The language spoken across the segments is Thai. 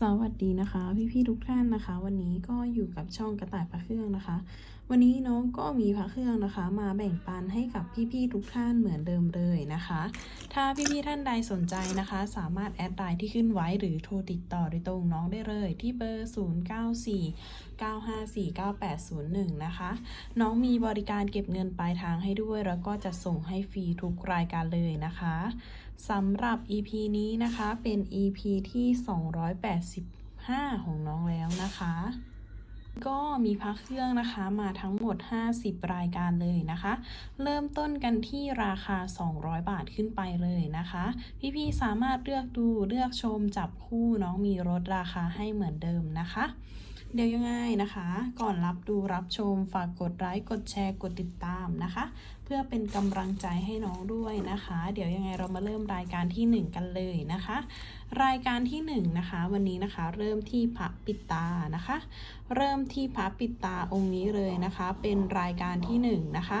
สวัสดีนะคะ พี่ๆทุกท่านนะคะ วันนี้ก็อยู่กับช่องกระต่ายพระเครื่องนะคะ วันนี้น้องก็มีพระเครื่องนะคะ มาแบ่งปันให้กับพี่ๆทุกท่านเหมือนเดิมเลยนะคะ ถ้าพี่ๆท่านใดสนใจนะคะ สามารถแอดไลน์ที่ขึ้นไว้หรือโทรติดต่อโดยตรงน้องได้เลยที่เบอร์ 094 954 9801 นะคะ น้องมีบริการเก็บเงินปลายทางให้ด้วย แล้วก็จะส่งให้ฟรีทุกรายการเลยนะคะ สำหรับ EP นี้นะคะเป็น EP ที่ 285 ของน้องแล้วนะคะ ก็มีพักเครื่องนะคะมาทั้งหมด 50 รายการเลยนะคะ เริ่มต้นกันที่ราคา 200 บาทขึ้นไปเลยนะคะ พี่ๆสามารถเลือกดูเลือกชมจับคู่น้องมีลดราคาให้เหมือนเดิมนะคะ เดี๋ยวยังไงนะคะ ก่อนรับดูรับชมฝากกดไลค์กดแชร์กดติดตามนะคะ เพื่อเป็นกำลังใจให้น้องด้วยนะคะ เดี๋ยวยังไงเรามาเริ่มรายการที่ 1 กันเลยนะคะ รายการที่1นะคะ วันนี้นะคะ เริ่มที่พระปิตานะคะ เริ่มที่พระปิตาองค์นี้เลยนะคะ เป็นรายการที่1นะคะ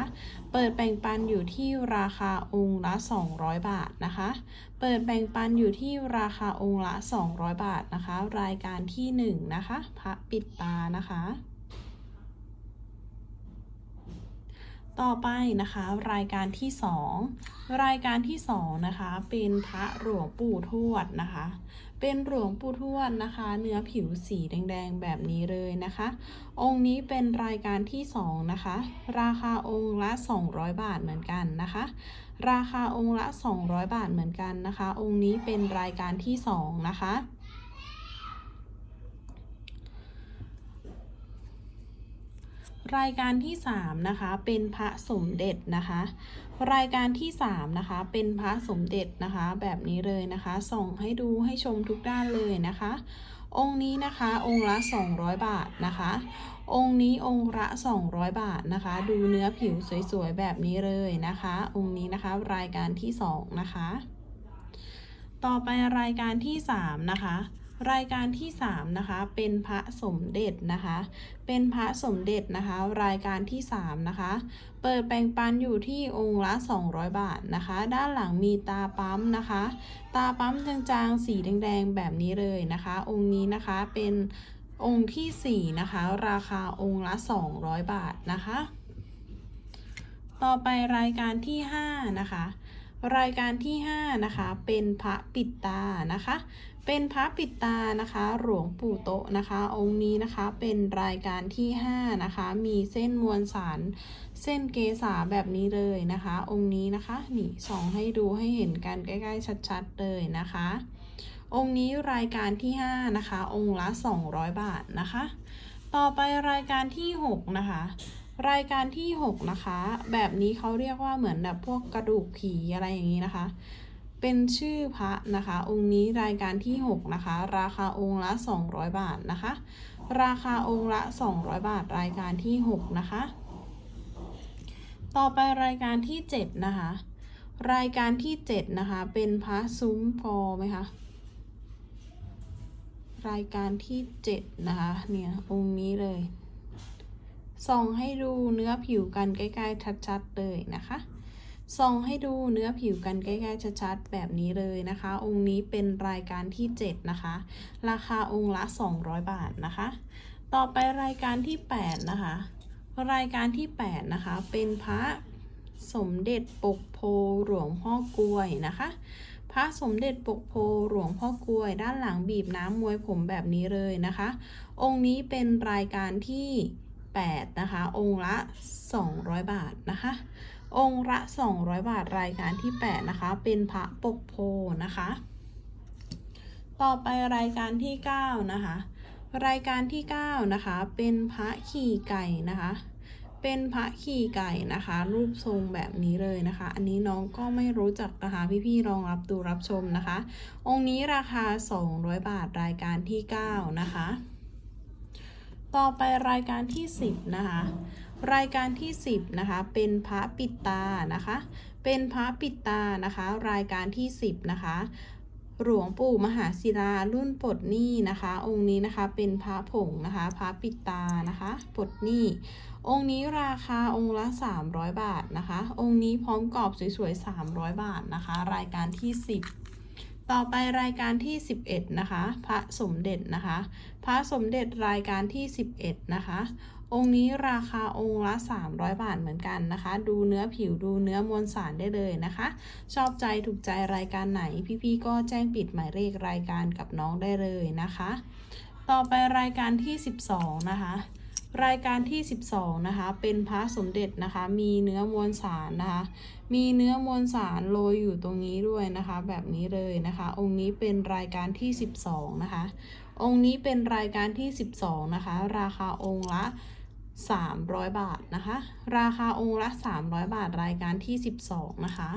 เปิดแบ่งปันอยู่ที่ราคาองค์ละ 200 บาทนะคะ เปิดแบ่งปันอยู่ที่ราคาองค์ละ 200 บาทนะคะ รายการที่1นะคะ พระปิตานะคะ ต่อไปนะคะรายการที่ 2 รายการที่2นะคะเป็นพระหลวงปู่ทวดนะคะ เป็นหลวงปู่ทวดนะคะ เนื้อผิวสีแดงๆแบบนี้เลยนะคะ องค์นี้เป็นรายการที่2นะคะราคาองค์ละ 200 บาทเหมือนกันนะคะ ราคาองค์ละ 200 บาทเหมือนกันนะคะ องค์นี้เป็นรายการที่2นะคะ รายการที่3นะคะเป็นพระสมเด็จนะคะ รายการที่3นะคะเป็นพระสมเด็จนะคะ แบบนี้เลยนะคะ ส่งให้ดูให้ชมทุกด้านเลยนะคะ องค์นี้นะคะองค์ละ 200 บาทนะคะ องค์นี้องค์ละ 200 บาทนะคะ ดูเนื้อผิวสวยๆแบบนี้เลยนะคะ องค์นี้นะคะรายการที่2นะคะ ต่อไปรายการที่3นะคะ รายการที่3นะคะเป็นพระสมเด็จนะคะ เป็นพระสมเด็จนะคะ รายการที่3นะคะ เปิดแบ่งปันอยู่ที่องค์ละ 200 บาทนะคะ ด้านหลังมีตาปั๊มนะคะ ตาปั๊มจางๆ สีแดงๆ แบบนี้เลยนะคะ องค์นี้นะคะเป็นองค์ที่4นะคะ ราคาองค์ละ 200 บาทนะคะ ต่อไปรายการที่5นะคะรายการที่5นะคะเป็นพระปิดตานะคะ เป็นพระปิดตานะคะ หลวงปู่โตะนะคะ องค์นี้นะคะเป็นรายการที่ 5 นะคะ มีเส้นมวลสาร เส้นเกษาแบบนี้เลยนะคะ องค์นี้นะคะ นี่ส่องให้ดูให้เห็นกันใกล้ๆ ชัดๆเลยนะคะ องค์นี้รายการที่ 5 นะคะ องค์ละ 200 บาทนะคะ ต่อไปรายการที่ 6 นะคะรายการที่ 6 นะคะ แบบนี้เขาเรียกว่าเหมือนแบบพวกกระดูกผีอะไรอย่างนี้นะคะ เป็นชื่อพระนะคะ องค์นี้รายการที่ 6 นะคะ ราคาองค์ละ 200 บาทนะคะ ราคาองค์ละ 200 บาทรายการที่ 6 นะคะ ต่อไปรายการที่ 7 นะคะ รายการที่ 7 นะคะ เป็นพระซุ้มกอไหมคะรายการที่ 7 นะคะ เนี่ยองค์นี้เลยส่องให้ดูเนื้อผิวกันใกล้ ๆ ชัด ๆ เลยนะคะ ส่องให้ดูเนื้อผิวกันใกล้ๆชัดๆแบบนี้เลยนะคะ องค์นี้เป็นรายการที่ 7 นะคะ ราคาองค์ละ 200 บาทนะคะ ต่อไปรายการที่ 8 นะคะ รายการที่ 8 นะคะ เป็นพระสมเด็จปกโพหลวงพ่อกล้วยนะคะ พระสมเด็จปกโพหลวงพ่อกล้วย ด้านหลังบีบน้ำมวยผมแบบนี้เลยนะคะ องค์นี้เป็นรายการที่ 8 นะคะ องค์ละ 200 บาทนะคะ องค์ละ 200 บาทรายการที่ 8 นะคะ เป็นพระปกโพนะคะ ต่อไปรายการที่ 9 นะคะ รายการที่ 9 นะคะ เป็นพระขี่ไก่นะคะ เป็นพระขี่ไก่นะคะ รูปทรงแบบนี้เลยนะคะ อันนี้น้องก็ไม่รู้จักนะคะ พี่ๆลองรับดูรับชมนะคะ องค์นี้ราคา 200 บาทรายการที่ 9 นะคะ ต่อไปรายการที่ 10 นะคะ รายการที่ 10นะคะเป็นพระปิดตานะคะ เป็นพระปิดตานะคะ รายการที่ 10นะคะหลวงปู่มหาศิลารุ่นปลดหนี้นะคะ องค์นี้นะคะเป็นพระผงนะคะพระปิดตานะคะปลดหนี้องค์นี้ราคาองค์ละ 300 บาทนะคะ องค์นี้พร้อมกรอบสวยๆ300 บาทนะคะ รายการที่ 10 ต่อไปรายการที่ 11 นะคะ พระสมเด็จนะคะ พระสมเด็จรายการที่ 11 นะคะ องค์นี้ราคาองค์ละ 300 บาทเหมือนกันนะคะ ดูเนื้อผิวดูเนื้อมวลสารได้เลยนะคะ ชอบใจถูกใจรายการไหน พี่ๆก็แจ้งปิดหมายเลขรายการกับน้องได้เลยนะคะ ต่อไปรายการที่ 12 นะคะ รายการที่ 12 นะคะ เป็นพระสมเด็จนะคะ มีเนื้อมวลสารนะคะ มีเนื้อมวลสารโรยอยู่ตรงนี้ด้วยนะคะ แบบนี้เลยนะคะ องค์นี้เป็นรายการที่ 12 นะคะ องค์นี้เป็นรายการที่ 12 นะคะ ราคาองค์ละ 300 บาทนะคะ ราคาองค์ละ 300 บาท รายการที่ 12 นะคะ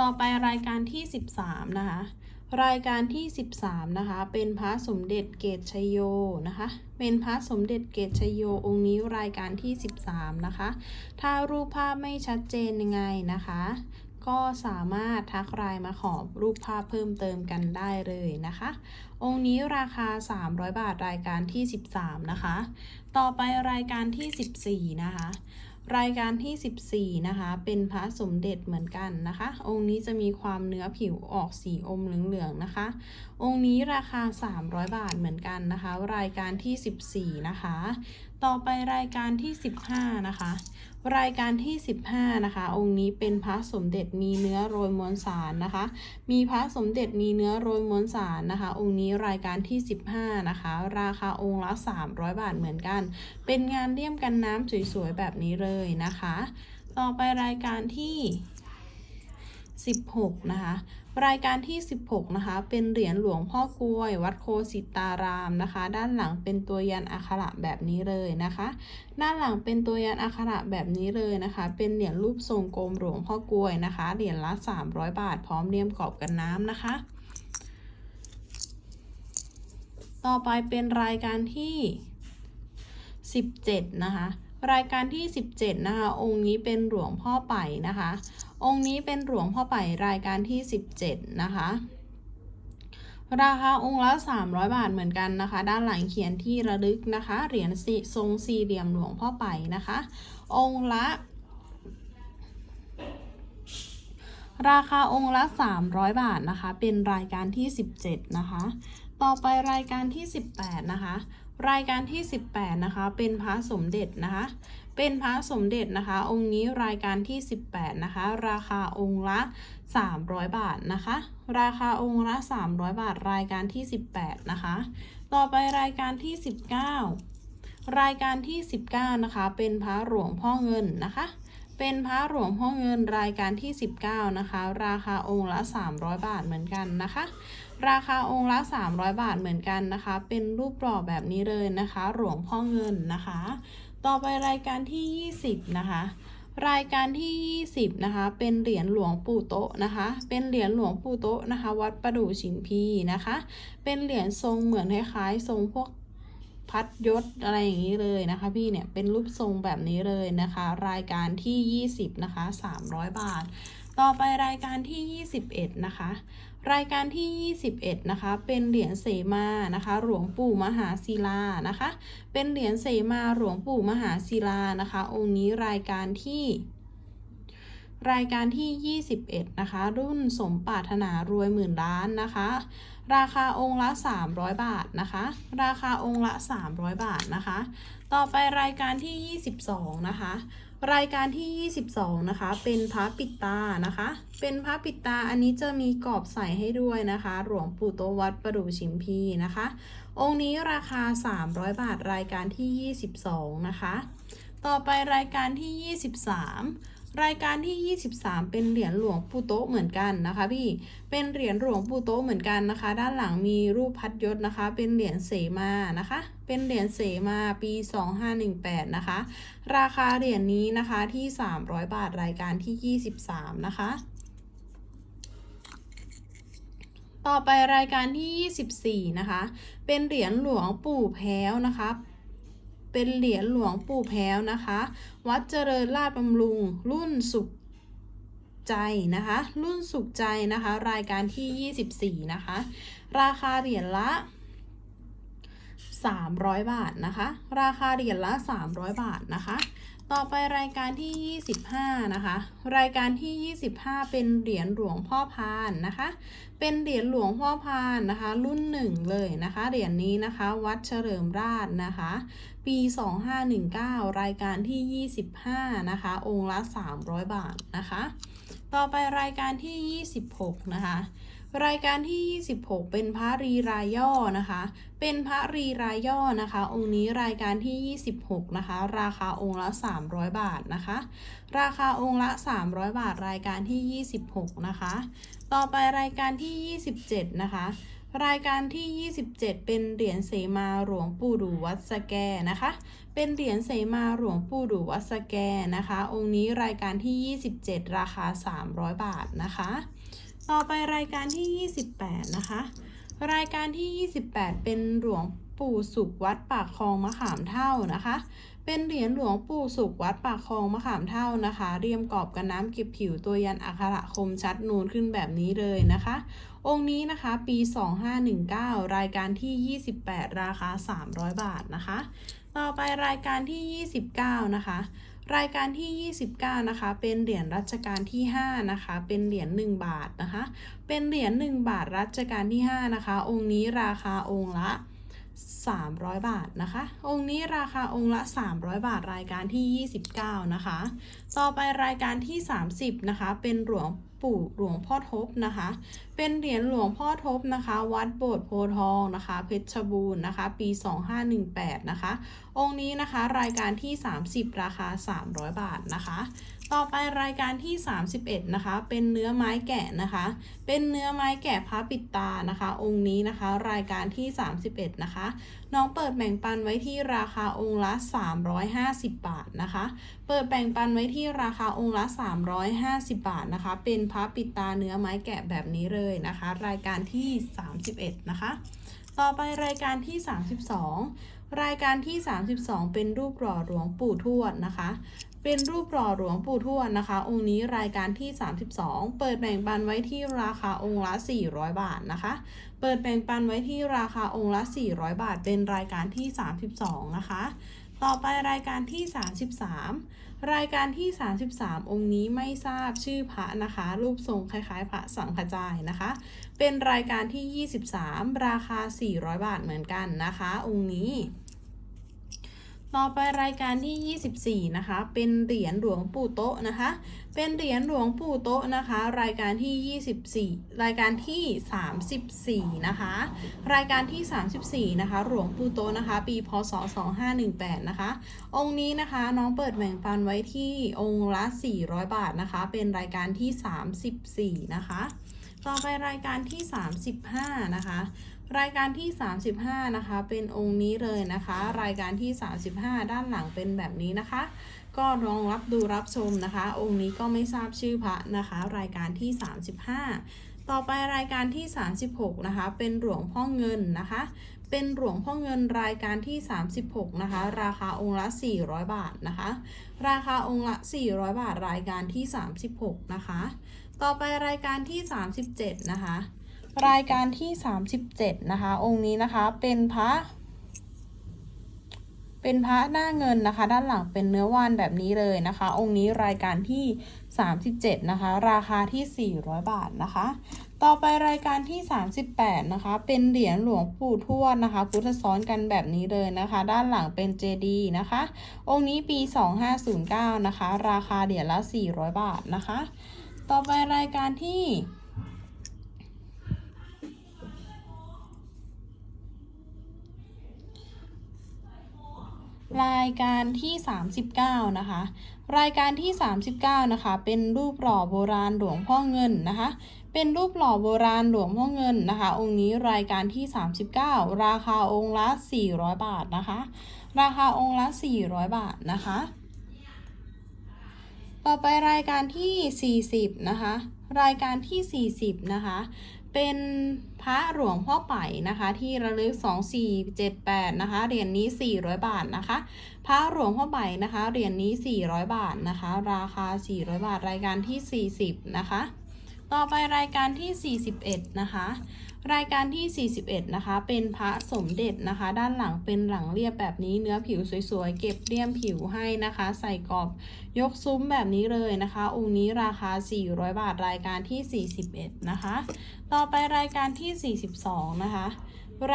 ต่อไปรายการที่ 13 นะคะ รายการที่ 13 นะคะ เป็นพระสมเด็จเกตชยโยนะคะ เป็นพระสมเด็จเกตชยโยองค์นี้รายการที่ 13 นะคะ ถ้ารูปภาพไม่ชัดเจนยังไงนะคะ ก็สามารถทักไลน์มาขอรูปภาพเพิ่มเติมกันได้เลยนะคะ องค์นี้ราคา 300 บาทรายการที่ 13 นะคะ ต่อไปรายการที่ 14 นะคะ รายการที่ 14 นะคะ เป็นพระสมเด็จเหมือนกันนะคะ องค์นี้จะมีความเนื้อผิวออกสีอมเหลืองๆนะคะ องค์นี้ราคา 300 บาทเหมือนกันนะคะ รายการที่ 14 นะคะต่อไปรายการที่ 15 นะคะ รายการที่ 15 นะคะ องค์นี้เป็นพระสมเด็จมีเนื้อโรยมวลสารนะคะ มีพระสมเด็จมีเนื้อโรยมวลสารนะคะ องค์นี้รายการที่ 15 นะคะ ราคาองค์ละ 300 บาทเหมือนกัน เป็นงานเลี่ยมกันน้ำสวยๆแบบนี้เลยนะคะ ต่อไปรายการที่ 16 นะคะ รายการที่ 16 นะคะ เป็นเหรียญหลวงพ่อกลวย วัดโคสิตารามนะคะ ด้านหลังเป็นตัวยันอักขระแบบนี้เลยนะคะ ด้านหลังเป็นตัวยันอักขระแบบนี้เลยนะคะ เป็นเหรียญรูปทรงกลมหลวงพ่อกลวยนะคะ เหรียญละ 300 บาท พร้อมเลี่ยมกรอบกันน้ำนะคะต่อไปเป็นรายการที่ 17 นะคะ รายการที่ 17 นะคะ องค์นี้เป็นหลวงพ่อไป่นะคะ องค์นี้เป็นหลวงพ่อไป่รายการที่ 17 นะคะ ราคาองค์ละ 300 บาทเหมือนกันนะคะ ด้านหลังเขียนที่ระลึกนะคะ เหรียญสีทรงสี่เหลี่ยมหลวงพ่อไป่นะคะ องค์ละราคาองค์ละ 300 บาทนะคะ เป็นรายการที่ 17 นะคะ ต่อไปรายการที่ 18 นะคะ รายการที่ 18 นะคะ เป็นพระสมเด็จนะคะ เป็นพระสมเด็จนะคะ องค์นี้รายการที่ 18 นะคะ ราคาองค์ละ 300 บาทนะคะ ราคาองค์ละ 300 บาท รายการที่ 18 นะคะ ต่อไปรายการที่ 19 รายการที่ 19 นะคะ เป็นพระหลวงพ่อเงินนะคะเป็นพระหลวงพ่อเงินรายการที่ 19 นะคะ ราคาองค์ละ 300 บาทเหมือนกันนะคะ ราคาองค์ละ 300 บาทเหมือนกันนะคะ เป็นรูปหล่อแบบนี้เลยนะคะ หลวงพ่อเงินนะคะ ต่อไปรายการที่ 20 นะคะ รายการที่ 20 นะคะ เป็นเหรียญหลวงปู่โตะนะคะ เป็นเหรียญหลวงปู่โตะนะคะ วัดประดู่ชินพีนะคะ เป็นเหรียญทรงเหมือนคล้ายๆทรงพวกพัดยศอะไรอย่างนี้เลยนะคะพี่เนี่ยเป็นรูปทรงแบบนี้เลยนะคะ รายการที่ 20 นะคะ 300 บาท ต่อไปรายการที่ 21 นะคะ รายการที่ 21 นะคะ เป็นเหรียญเสมานะคะ หลวงปู่มหาศิลานะคะ เป็นเหรียญเสมาหลวงปู่มหาศิลานะคะ องค์นี้รายการที่รายการที่ 21 นะคะ รุ่นสมปรารถนารวยหมื่นล้านนะคะ ราคาองค์ละ 300 บาทนะคะ ราคาองค์ละ 300 บาทนะคะ ต่อไปรายการที่ 22 นะคะ รายการที่ 22 นะคะ เป็นพระปิดตานะคะ เป็นพระปิดตาอันนี้จะมีกรอบใส่ให้ด้วยนะคะ หลวงปู่โตวัดประดูชิมพีนะคะ องค์นี้ราคา 300 บาทรายการที่ 22 นะคะ ต่อไปรายการที่ 23 รายการที่ 23 เป็นเหรียญหลวงปู่โตะเหมือนกันนะคะ พี่เป็นเหรียญหลวงปู่โตะเหมือนกันนะคะ ด้านหลังมีรูปพัดยศนะคะ เป็นเหรียญเสมานะคะ เป็นเหรียญเสมาปี 2518 นะคะ ราคาเหรียญนี้นะคะที่ 300 บาทรายการที่ 23 นะคะต่อไปรายการที่ 24 นะคะ เป็นเหรียญหลวงปู่แพ้วนะคะ เป็นเหรียญหลวงปู่แพ้วนะคะ วัดเจริญราชบำรุง รุ่นสุขใจนะคะ รุ่นสุขใจนะคะ รายการที่ 24 นะคะ ราคาเหรียญละ 300 บาทนะคะ ราคาเหรียญละ 300 บาทนะคะ ต่อไปรายการที่ 25 นะคะ รายการที่ 25 เป็นเหรียญหลวงพ่อพานนะคะ เป็นเหรียญหลวงพ่อพานนะคะ รุ่นหนึ่งเลยนะคะ เหรียญนี้นะคะ วัดเฉลิมราชนะคะ ปี 2519 รายการที่ 25 นะคะ องค์ละ 300 บาทนะคะ ต่อไปรายการที่ 26 นะคะ รายการที่ 26 เป็นพระรีรายย่อนะคะ เป็นพระรีรายย่อนะคะ องค์นี้รายการที่ 26 นะคะ ราคาองค์ละ 300 บาทนะคะ ราคาองค์ละ 300 บาท รายการที่ 26 นะคะ ต่อไปรายการที่ 27 นะคะรายการที่ 27 เป็นเหรียญเสมาหลวงปู่ดูวัดสแกนะคะ เป็นเหรียญเสมาหลวงปู่ดูวัดสแกนะคะ องค์นี้รายการที่ 27 ราคา 300 บาทนะคะ ต่อไปรายการที่ 28 นะคะ รายการที่ 28 เป็นหลวงปู่สุขวัดปากคลองมะขามเท่านะคะ เป็นเหรียญหลวงปู่สุขวัดปากคลองมะขามเท่านะคะ เรียมกรอบกันน้ำเก็บผิวตัวยันอักขระคมชัดนูนขึ้นแบบนี้เลยนะคะ องค์นี้นะคะปี 2519 รายการที่ 28 ราคา 300 บาทนะคะ ต่อไปรายการที่ 29 นะคะ รายการที่ 29 นะคะ เป็นเหรียญรัชกาลที่ 5 นะคะ เป็นเหรียญ1บาทนะคะ เป็นเหรียญ1บาทรัชกาลที่ 5 นะคะ องค์นี้ราคาองค์ละ 300 บาทนะคะ องค์นี้ราคาองค์ละ 300 บาทรายการที่ 29 นะคะ ต่อไปรายการที่ 30 นะคะ เป็นหลวง ปู่หลวงพ่อทบนะคะ เป็นเหรียญหลวงพ่อทบนะคะ วัดโบสถ์โพทองนะคะ เพชรบูรณ์นะคะ ปี 2518 นะคะ องค์นี้นะคะรายการที่ 30 ราคา 300 บาทนะคะ ต่อไปรายการที่ 31 นะคะ เป็นเนื้อไม้แกะนะคะ เป็นเนื้อไม้แกะพระปิดตานะคะ องค์นี้นะคะ รายการที่ 31 นะคะ น้องเปิดแบ่งปันไว้ที่ราคาองค์ละ 350 บาทนะคะ เปิดแบ่งปันไว้ที่ราคาองค์ละ 350 บาทนะคะ เป็นพระปิดตาเนื้อไม้แกะแบบนี้เลยนะคะ รายการที่ 31 นะคะ ต่อไปรายการที่ 32รายการที่ 32 เป็นรูปหล่อหลวงปู่ทวดนะคะ เป็นรูปหล่อหลวงปู่ทวดนะคะ องค์นี้รายการที่ 32 เปิดแบ่งปันไว้ที่ราคาองค์ละ 400 บาทนะคะ เปิดแบ่งปันไว้ที่ราคาองค์ละ 400 บาท เป็นรายการที่ 32 นะคะ ต่อไปรายการที่ 33 รายการที่ 33 องค์นี้ไม่ทราบชื่อพระนะคะ รูปทรงคล้ายๆ พระสังฆจายนะคะ เป็นรายการที่ 23 ราคา 400 บาทเหมือนกันนะคะ องค์นี้ ต่อไปรายการที่ 24 นะคะ เป็นเหรียญหลวงปู่โต๊ะนะคะ เป็นเหรียญหลวงปู่โต๊ะนะคะ รายการที่ 24 รายการที่ 34 นะคะ รายการที่ 34 นะคะ หลวงปู่โต๊ะนะคะ ปี พศ 2518 นะคะ องค์นี้นะคะน้องเปิดแบ่งปันไว้ที่องค์ละ 400 บาทนะคะ เป็นรายการที่ 34 นะคะ ต่อไปรายการที่ 35 นะคะ รายการที่ 35 นะคะ เป็นองค์นี้เลยนะคะ รายการที่ 35 ด้านหลังเป็นแบบนี้นะคะ ก็ลองรับดูรับชมนะคะ องค์นี้ก็ไม่ทราบชื่อพระนะคะ รายการที่ 35 ต่อไปรายการที่ 36 นะคะ เป็นหลวงพ่อเงินนะคะ เป็นหลวงพ่อเงินรายการที่ 36 นะคะ ราคาองค์ละ 400 บาทนะคะ ราคาองค์ละ 400 บาทรายการที่ 36 นะคะ ต่อไปรายการที่ 37 นะคะ รายการที่ 37 นะคะ องค์นี้นะคะเป็นพระ เป็นพระหน้าเงินนะคะ ด้านหลังเป็นเนื้อว่านแบบนี้เลยนะคะ องค์นี้รายการที่ 37 นะคะ ราคาที่ 400 บาทนะคะ ต่อไปรายการที่ 38 นะคะ เป็นเหรียญหลวงปู่ทวดนะคะ พุทธซ้อนกันแบบนี้เลยนะคะ ด้านหลังเป็นเจดีนะคะ องค์นี้ปี 2509 นะคะ ราคาเหรียญละ 400 บาทนะคะ ต่อไปรายการที่ รายการที่ 39 นะคะ รายการที่ 39 นะคะ เป็นรูปหล่อโบราณหลวงพ่อเงินนะคะ เป็นรูปหล่อโบราณหลวงพ่อเงินนะคะ องค์นี้รายการที่ 39 ราคาองค์ละ 400 บาทนะคะ ราคาองค์ละ 400 บาทนะคะ ต่อไปรายการที่ 40 นะคะ รายการที่ 40 นะคะ เป็นพระหลวงพ่อไผ่นะคะ ที่ระลึก 2478 นะคะเหรียญนี้ 400 บาทนะคะ พระหลวงพ่อไผ่นะคะเหรียญนี้ 400 บาทนะคะ ราคา 400 บาทรายการที่ 40 นะคะ ต่อไปรายการที่ 41 นะคะ รายการที่ 41 นะคะ เป็นพระสมเด็จนะคะ ด้านหลังเป็นหลังเรียบแบบนี้ เนื้อผิวสวยๆ เก็บเลี่ยมผิวให้นะคะ ใส่กรอบยกซุ้มแบบนี้เลยนะคะ องค์นี้ราคา 400 บาทรายการที่ 41 นะคะ ต่อไปรายการที่ 42 นะคะ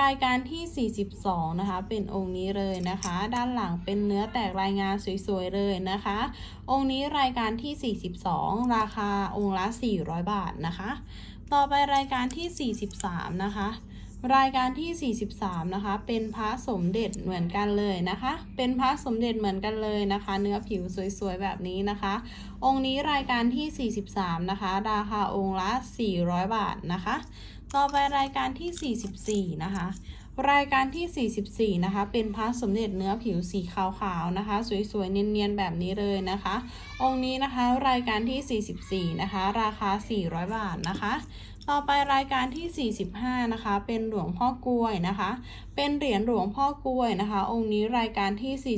รายการที่ 42 นะคะ เป็นองค์นี้เลยนะคะ ด้านหลังเป็นเนื้อแตกรายงานสวยๆเลยนะคะ องค์นี้รายการที่ 42 ราคาองค์ละ 400 บาทนะคะ ต่อไปรายการที่ 43 นะคะ รายการที่ 43 นะคะ เป็นพระสมเด็จเหมือนกันเลยนะคะ เป็นพระสมเด็จเหมือนกันเลยนะคะ เนื้อผิวสวยๆแบบนี้นะคะ องค์นี้รายการที่ 43 นะคะ ราคาองค์ละ 400 บาทนะคะ ต่อไปรายการที่ 44 นะคะ รายการที่ 44 นะคะ เป็นพระสมเด็จเนื้อผิวสีขาวๆนะคะ สวยๆ เนียนๆ แบบนี้เลยนะคะ องค์นี้นะคะรายการที่ 44 นะคะ ราคา 400 บาทนะคะ ต่อไปรายการที่ 45 นะคะ เป็นหลวงพ่อกล้วยนะคะ เป็นเหรียญหลวงพ่อกล้วยนะคะ องค์นี้รายการที่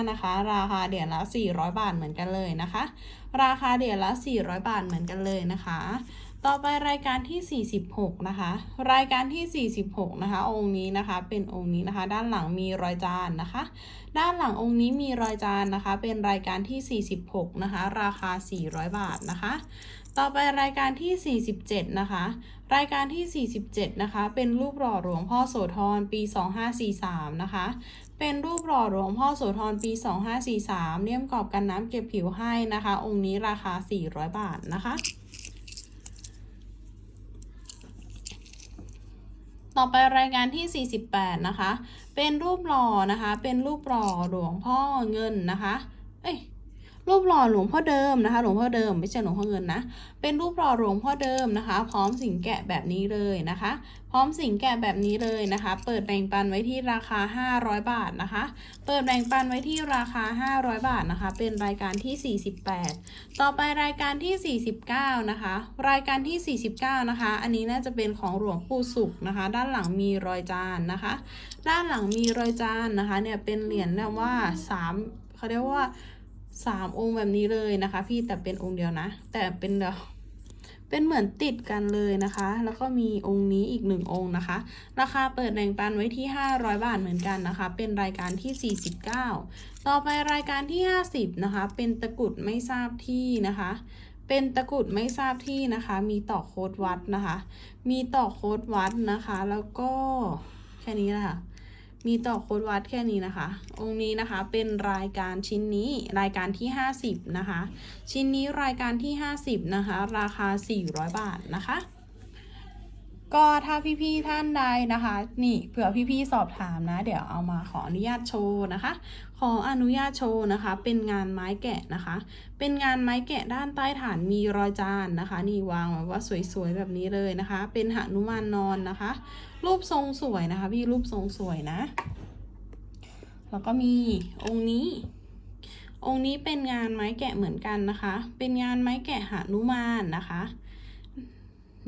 45 นะคะ ราคาเหรียญละ 400 บาทเหมือนกันเลยนะคะ ราคาเหรียญละ 400 บาทเหมือนกันเลยนะคะ ต่อไปรายการที่ 46 นะคะ รายการที่ 46 นะคะ องค์นี้นะคะเป็นองค์นี้นะคะ ด้านหลังมีรอยจานนะคะ ด้านหลังองค์นี้มีรอยจานนะคะ เป็นรายการที่ 46 นะคะ ราคา 400 บาทนะคะ ต่อไปรายการที่ 47 นะคะ รายการที่ 47 นะคะ เป็นรูปหล่อหลวงพ่อโสธรปี 2543 นะคะ เป็นรูปหล่อหลวงพ่อโสธรปี 2543 เลี่ยมกรอบกันน้ำเก็บผิวให้นะคะ องค์นี้ราคา 400 บาทนะคะ ต่อไปรายการที่ 48 นะคะ เป็นรูปหล่อนะคะ เป็นรูปหล่อหลวงพ่อเงินนะคะ เอ้ย รูปหล่อหลวงพ่อเดิมนะคะ หลวงพ่อเดิมไม่ใช่หลวงพ่อเงินนะ เป็นรูปหล่อหลวงพ่อเดิมนะคะ พร้อมสิงแกะแบบนี้เลยนะคะ พร้อมสิงแกะแบบนี้เลยนะคะ เปิดแบ่งปันไว้ที่ราคา 500 บาทนะคะ เปิดแบ่งปันไว้ที่ราคา 500 บาทนะคะ เป็นรายการที่ 48 ต่อไปรายการที่ 49 นะคะ รายการที่ 49 นะคะ อันนี้น่าจะเป็นของหลวงปู่สุขนะคะ ด้านหลังมีรอยจานนะคะ ด้านหลังมีรอยจานนะคะ เนี่ยเป็นเหรียญแบบว่า3เขาเรียกว่า สามองค์แบบนี้เลยนะคะ พี่แต่เป็นองค์เดียวนะ แต่เป็นเดียวเป็นเหมือนติดกันเลยนะคะ แล้วก็มีองค์นี้อีกหนึ่งองค์นะคะ ราคาเปิดแบ่งปันไว้ที่ 500 บาทเหมือนกันนะคะ เป็นรายการที่ 49 ต่อไปรายการที่ 50 นะคะ เป็นตะกุดไม่ทราบที่นะคะ เป็นตะกุดไม่ทราบที่นะคะ มีต่อโค้ดวัดนะคะ มีต่อโค้ดวัดนะคะ แล้วก็แค่นี้แหละค่ะ มีต่อโค้ดวัดแค่นี้นะคะ องค์นี้นะคะเป็นรายการชิ้นนี้รายการที่ 50 นะคะ ชิ้นนี้รายการที่ 50 นะคะ ราคา 400 บาทนะคะ ก็ถ้าพี่ๆท่านใดนะคะ นี่เผื่อพี่ๆสอบถามนะ เดี๋ยวเอามาขออนุญาตโชว์นะคะ ขออนุญาตโชว์นะคะ เป็นงานไม้แกะนะคะ เป็นงานไม้แกะด้านใต้ฐานมีรอยจานนะคะ นี่วางแบบว่าสวยๆแบบนี้เลยนะคะ เป็นหนุมานนอนนะคะ รูปทรงสวยนะคะ พี่รูปทรงสวยนะ แล้วก็มีองค์นี้องค์นี้เป็นงานไม้แกะเหมือนกันนะคะ เป็นงานไม้แกะหนุมานนะคะ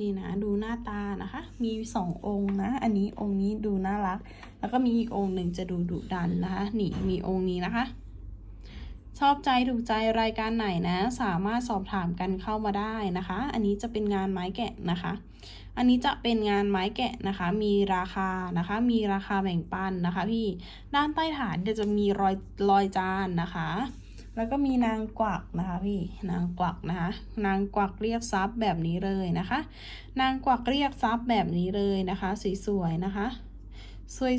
นี่นะดูหน้าตานะคะ มีสององค์นะ อันนี้องค์นี้ดูน่ารัก แล้วก็มีอีกองค์หนึ่งจะดูดุดันนะคะ นี่มีองค์นี้นะคะ ชอบใจถูกใจรายการไหนนะ สามารถสอบถามกันเข้ามาได้นะคะ อันนี้จะเป็นงานไม้แกะนะคะ อันนี้จะเป็นงานไม้แกะนะคะ มีราคานะคะ มีราคาแบ่งปันนะคะ พี่ด้านใต้ฐานจะมีรอยรอยจานนะคะ แล้วก็มีนางกวักนะคะพี่นางกวักนะคะ นางกวักเรียกทรัพย์แบบนี้เลยนะคะ นางกวักเรียกทรัพย์แบบนี้เลยนะคะสวยๆนะคะ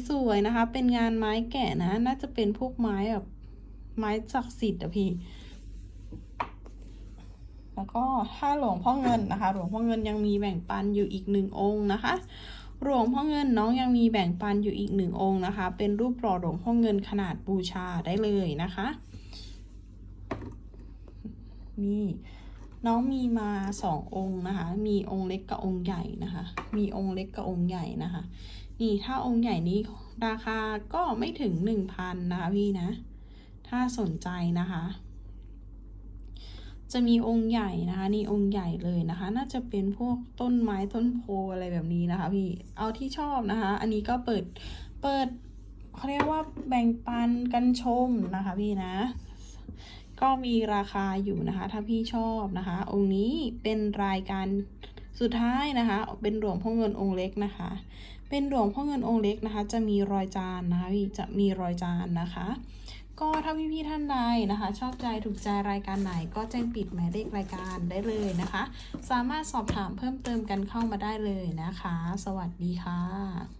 สวยๆนะคะ เป็นงานไม้แกะนะ น่าจะเป็นพวกไม้แบบไม้ศักดิ์สิทธิ์อะพี่แล้วก็ถ้าหลวงพ่อเงินนะคะ หลวงพ่อเงินยังมีแบ่งปันอยู่อีกหนึ่งองค์นะคะ หลวงพ่อเงินน้องยังมีแบ่งปันอยู่อีกหนึ่งองค์นะคะ เป็นรูปหล่อหลวงพ่อเงินขนาดบูชาได้เลยนะคะ นี่น้องมีมาสององค์นะคะ มีองค์เล็กกับองค์ใหญ่นะคะ มีองค์เล็กกับองค์ใหญ่นะคะ นี่ถ้าองค์ใหญ่นี้ราคาก็ไม่ถึงหนึ่งพันนะคะพี่นะ ถ้าสนใจนะคะ จะมีองค์ใหญ่นะคะนี่องค์ใหญ่เลยนะคะ น่าจะเป็นพวกต้นไม้ต้นโพอะไรแบบนี้นะคะพี่ เอาที่ชอบนะคะ อันนี้ก็เปิด เปิดเขาเรียกว่าแบ่งปันกันชมนะคะพี่นะ ก็มีราคาอยู่นะคะ ถ้าพี่ชอบนะคะ องค์นี้เป็นรายการสุดท้ายนะคะ เป็นหลวงพ่อเงินองค์เล็กนะคะ เป็นหลวงพ่อเงินองค์เล็กนะคะ จะมีรอยจานนะคะพี่จะมีรอยจานนะคะ ก็ถ้าพี่ๆท่านใดนะคะ ชอบใจถูกใจรายการไหน ก็แจ้งปิดหมายเลขรายการได้เลยนะคะ สามารถสอบถามเพิ่มเติมกันเข้ามาได้เลยนะคะ สวัสดีค่ะ